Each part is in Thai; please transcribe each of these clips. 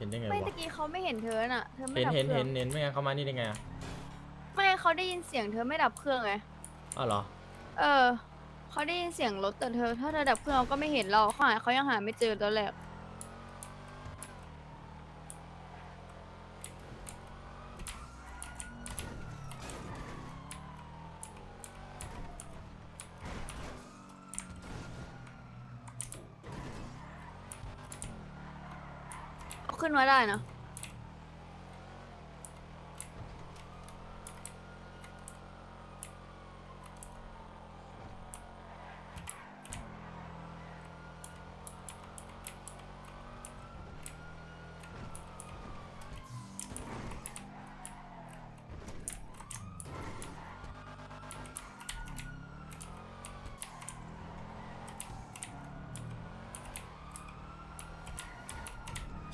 เห็นได้ไงไม่วะ ตะกี้เขาไม่เห็นเธอน่ะ เธอไม่เห็นดับเห็นเครื่เห็อนงเห็นไม่งั้นเขามานี่ได้ไงอะไม่เขาได้ยินเสียงเธอไม่ดับเครื่องไง อ้าวเหรอ เออ เขาได้ยินเสียงรถแต่เธอ ถ้าเธอดับเครื่องเขาก็ไม่เห็นเราเขาหาเขายังหาไม่เจอตอนแรก ขึ้นมาได้นะ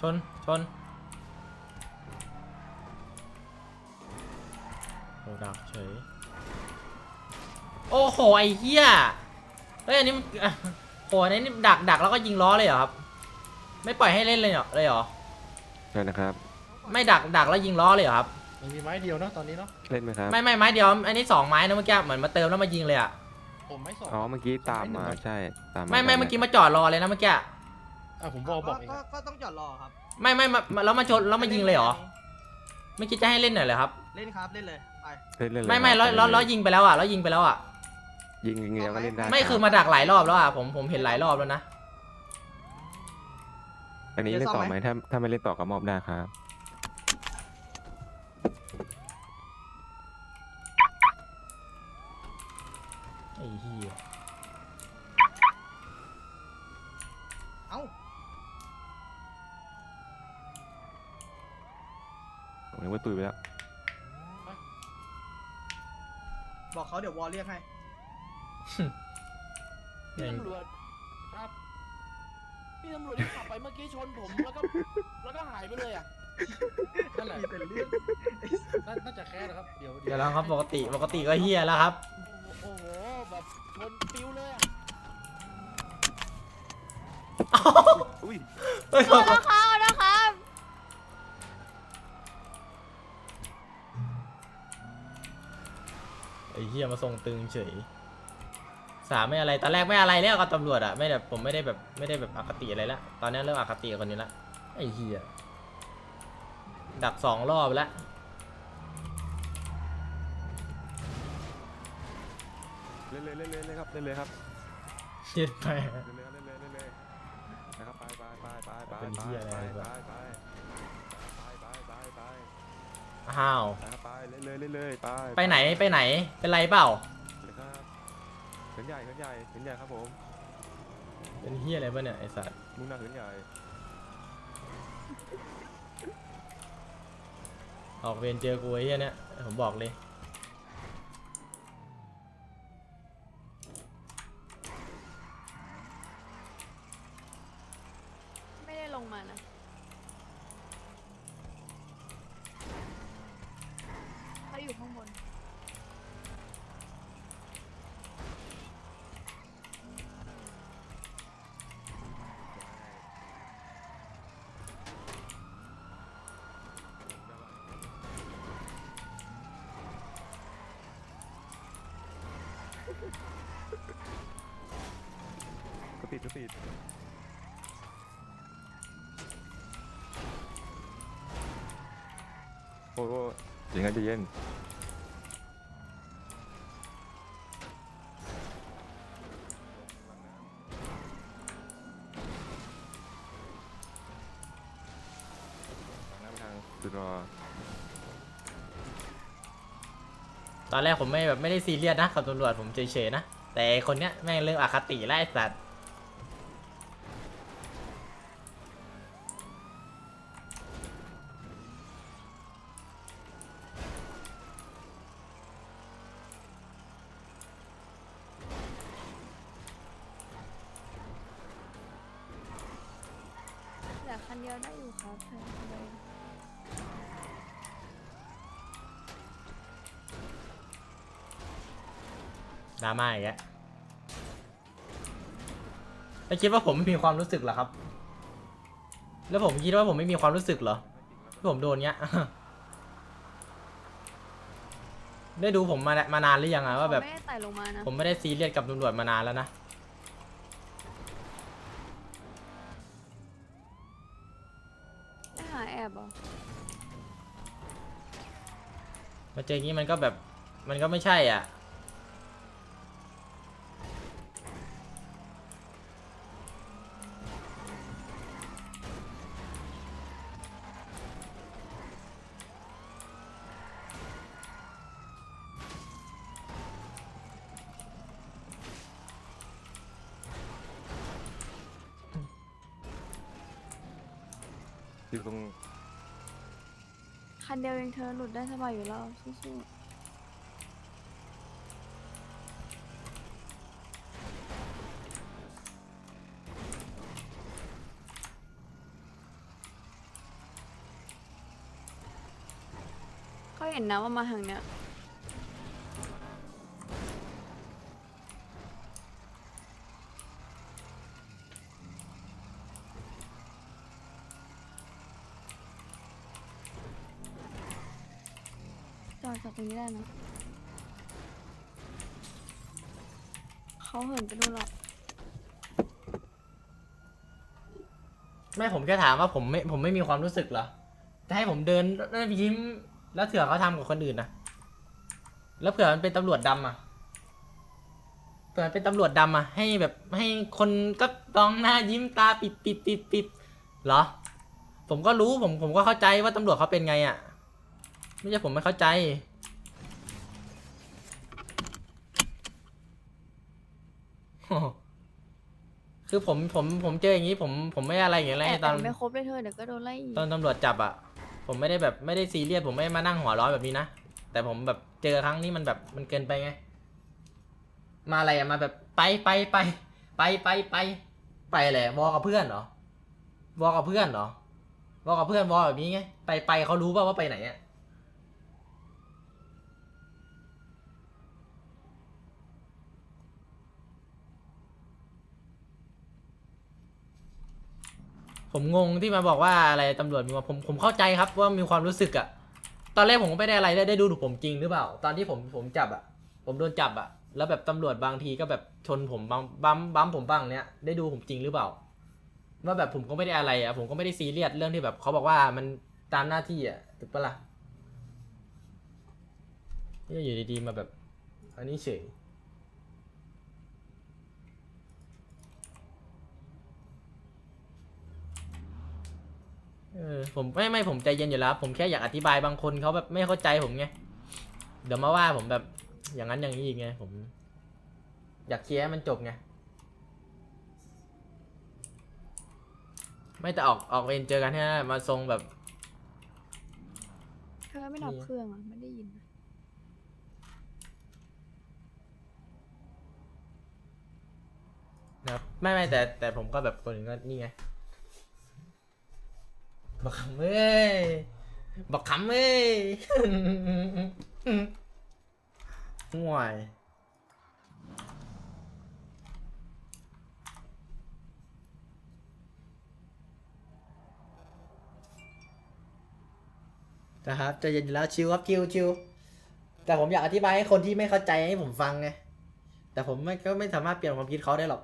ชน ชนโอ้ดักเฉย โอ้โห ไอ้เหี้ย เฮ้ย อันนี้มันอะโหอันนี้ดักดักแล้วก็ยิงล้อเลยเหรอครับ ไม่ปล่อยให้เล่นเลยเหรอเลยเหรอ ใช่นะครับ ไม่ดักดักแล้วยิงล้อเลยเหรอครับ มันมีไม้เดียวเนาะตอนนี้เนาะเล่นไหมครับ ไม่ไม่ไม้เดียว อันนี้สองไม้นะเมื่อกี้เหมือนมาเติมแล้วมายิงเลยอะผมไม้สองอ๋อเมื่อกี้ตามมาไหนึ่งใช่ตามมาไม่ไม่ตาเมื่อกี้มาจอดรอเลยนะเมื่อกี้อะผมบอกบอกเองก็ครับก็ต้องจอดรอครับ ไม่ไม่มามาแล้วมาชนแล้วมายิงเลยเหรอไม่คิดจะให้เล่นหน่อยเหรอครับ เล่นครับเล่นเลยไปเล่นเล่นเลยไม่ไม่คแล้รัวบแล้วแล้วยิงไปแล้วอะแล้วยิงไปแล้วอะยิงยิงแล้วก็เล่นได้ไม่รับคือมาดักหลายรอบแล้วอะผมผมเห็นหลายรอบแล้วนะ อันนี้เล่นต่อไหมถ้าถ้าไม่เล่นต่อก็มอบได้ครับ ไอ้เหี้ย เอ้า ผมนึกว่าตุยไปแล้ว บอกเขาเดี๋ยววอลเรียกให้แม่งพี่ตำรวจครับพี่ตำรวจที่ขับไปเมื่อกี้ชนผมแล้วก็แล้วก็หายไปเลยอะนั่นแหละมีแต่เรื่องน่าน่าจะแค่นะครับ เดี๋ยวเดี๋ยวแล้วครับปกติปกติก็เฮียแล้วครับ โอ้โหแบบชนปิวเลยอะอุ้ยเฮ้ยขอโทษครับขอ ไอ้เฮียมาส่งตึงเฉยสามไม่อะไรตอนแรกไม่อะไรแล้วกับตำรวจอะไม่แบบผมไม่ได้แบบไม่ได้แบบอคติอะไรแล้วตอนนี้เริ่มอคติกับคนนี้ละไอ้เฮียดักสองรอบแล้วเล่นเลยเล่นเลยเล่นครับเล่นเลยครับเช็ดไปเล่นเลยครับเล่นเลยเล่นเลยนะครับไปไปไปไปไปเป็นเหี้ยอะไรไปวะไปไปไปไปไป อ้าว ไปครับไปเล่นเลยเล่นเลยไปไปไหนไปไหน เป็นไรเปล่าเลยครับเหินใหญ่เหินใหญ่เหินใหญ่ครับผมเป็นเฮียอะไรป่ะเนี่ยไอ้สัตว์มุ่งหน้าเหินใหญ่ออกเวรเจอกูไอ้เฮียเนี่ยผมบอกเลย ไม่ได้ลงมานะ เขาอยู่ข้างบน ก็ติดก็ติดโอ้โหอย่างนั้นจะเย็นทางน้ำทางสุดรอ ตอนแรกผมไม่แบบไม่ได้ซีเรียสนะกับตำรวจผมเฉยๆนะ แต่คนเนี้ยแม่งเริ่มอคติแล้วไอ้สัตว์เหลือคันเดียวได้อยู่ครับใช่คันเดียวเองดราม่าอีกแล้วไม่คิดว่าผมไม่มีความรู้สึกเหรอครับ แล้วผมคิดว่าผมไม่มีความรู้สึกเหรอที่ผมโดนเงี้ย ได้ดูผมมามานานหรือยังอะว่าแบบเขไม่ได้ไต่ลงมานะ ผมไม่ได้ซีเรียสกับตำรวจมานานแล้วนะไม่หาแอบเหรอมาเจออย่างนี้มันก็แบบ มันก็ไม่ใช่อะ อยู่ตรงคันเดียวเองเธอหลุดได้สบายอยู่แล้วสู้ๆเขาเห็นนะว่ามาทางเนี้ย อดจากตรงนี้ได้นะเขาเหินไปดูหรอกไม่ผมแค่ถามว่าผมไม่ผมไม่มีความรู้สึกเหรอจะให้ผมเดินแล้วยิ้ม แล้วเถื่อเขาทำกับคนอื่นนะแล้วเผื่อมันเป็นตำรวจดำอะเผื่อมันเป็นตำรวจดำอะให้แบบให้คนก็ต้องหน้ายิ้มตาปิบปิบปิบปิบเหรอ ผมก็รู้ผมผมก็เข้าใจว่าตำรวจเขาเป็นไงอะ ไม่ใช่ผมไม่เข้าใจโอ้โหคือผมผมผมเจออย่างนี้ผมผมไม่อะไรอย่างเงี้ยแต่เลยตแต่อนไม่ครบเลยเธอเดี๋ยวก็โดนไล่อีกตอนตำรวจจับอะผมไม่ได้แบบไม่ได้ซีเรียสผมไม่ได้มานั่งหัวร้อนแบบนี้นะ แต่ผมแบบเจอครั้งนี้มันแบบมันเกินไปไง มาอะไรอะมาแบบไปไปไปไปไปไปไปอะไรวอกับเพื่อนเหรอวอกับเพื่อนเหรอวอกับเพื่อนวอแบบนี้ไงไปไปเขารู้ป่าว่าไปไหนอะ ผมงงที่มาบอกว่าอะไรตำรวจมีว่าผมผมเข้าใจครับว่ามีความรู้สึกอะตอนแรกผมก็ไม่ได้อะไรได้ได้ดูถูกผมจริงหรือเปล่า ตอนที่ผมผมจับอะผมโดนจับอะแล้วแบบตำรวจบางทีก็แบบชนผมบัมบัมบัมผมบ้างเนี้ยได้ดูผมจริงหรือเปล่าว่าแบบผมก็ไม่ได้อะไรอะผมก็ไม่ได้ซีเรียสเรื่องที่แบบเขาบอกว่ามันตามหน้าที่อะถูกปะล่ะนี่อยู่ดีๆมาแบบ อันนี้เฉยเออ ผมไม่ไม่ผมใจเย็นอยู่แล้ว ผมแค่อยากอธิบายบางคนเขาแบบไม่เข้าใจผมไง เดี๋ยวมาว่าผมแบบอย่างนั้นอย่างนี้อีกไงผม อยากเคลียร์ให้มันจบไง ไม่แต่ออกออกเวรเจอกันแค่นั้นมาทรงแบบ เธอไม่ดับเครื่องอะไม่ได้ยินนะนะครับไม่ไม่แต่แต่ผมก็แบบคนอื่นก็นี่ไง บักคำเอ้ยบักคำเอ้ยห่วยนะครับจะเย็นแล้วชิวครับชิวชิวแต่ผมอยากอธิบายให้คนที่ไม่เข้าใจให้ผมฟังไงแต่ผมไม่ก็ไม่สามารถเปลี่ยนความคิดเขาได้หรอก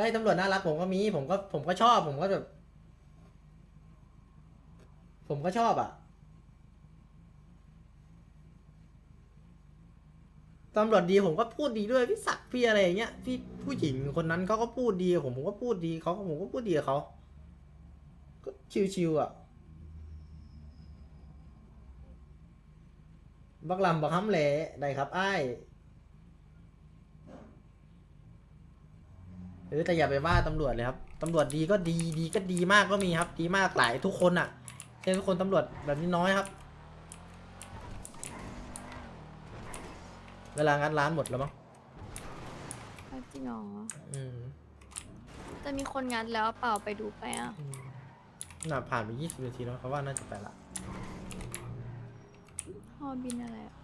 ฮ้ยตำรวจน่ารักผมก็มี ผมก็ผมก็ชอบ ผมก็แบบ ผมก็ชอบอะตำรวจดีผมก็พูดดีด้วยพี่ศักดิ์พี่อะไรอย่างเงี้ยพี่ผู้หญิงคนนั้นเขาก็พูดดีผมผมก็พูดดีเขาผมก็พูดดีกับเขาก็ชิวๆอะบักลำบักฮัมเหล่ได้ครับไอ้าย เออแต่อย่าไปว่าตำรวจเลยครับตำรวจดีก็ดีดีก็ดีมากก็มีครับ ดีมากหลายทุกคนอะใช่ทุกคนตำรวจแบบนี้น้อยครับ เวลางัดร้านหมดแล้วมั้งอ้าวจริงเหรออืมจะมีคนงัดแล้วเปล่าไปดูไปอะอืมน่าผ่านไปยี่สิบนาทีแล้วเขาว่าน่าจะไปละฮอบินอะไรอะ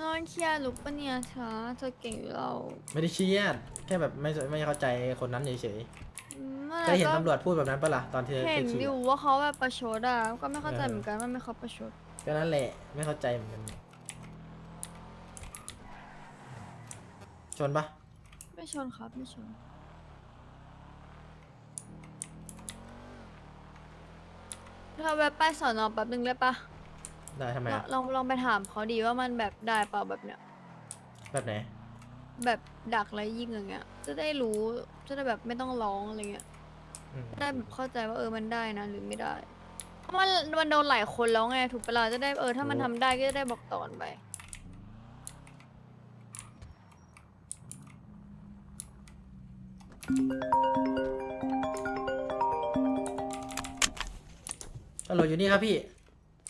นอนเครียดหรือปะเนี่ยช้าเธอเก่งอยู่เราไม่ได้เครียด แค่แบบไม่ไม่เข้าใจคนนั้นเฉยอืมๆเคยเห็นก็ตำรวจพูดแบบนั้นปะล่ะตอนที่เห็นขี่อยู่ว่าเขาแบบประชดอะก็ไม่เข้าใจเออเหมือนกันว่าไม่เขาประชดก็นั่นแหละไม่เข้าใจเหมือนกันชนปะไม่ชนครับไม่ชนเธอแวะไปสอนอแป๊บนึงได้ปะ ได้ทำไมลองอะลองลองไปถามเขาดีว่ามันแบบได้เปล่าแบบเนี้ย แบบไหน แบบดักแล้วยิงอย่างเงี้ย จะได้รู้ จะได้แบบไม่ต้องร้องอะไรเงี้ย อืมได้แบบเข้าใจว่าเออมันได้นะหรือไม่ได้ เพราะมันมันโดนหลายคนแล้วไงถูกปะล่ะจะได้เออถ้ามันทำได้ก็จะได้บอกต่อกันไป ฮัลโหลอยู่นี่ครับพี่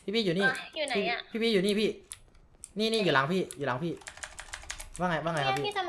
พี่พี่อยู่นี่อะอยู่ไหนอะพี่พี่อยู่นี่พี่ นี่นี่อยู่หลังพี่อยู่หลังพี่ ว่าไงว่าไงครับเนี่ยพี่พี่จะ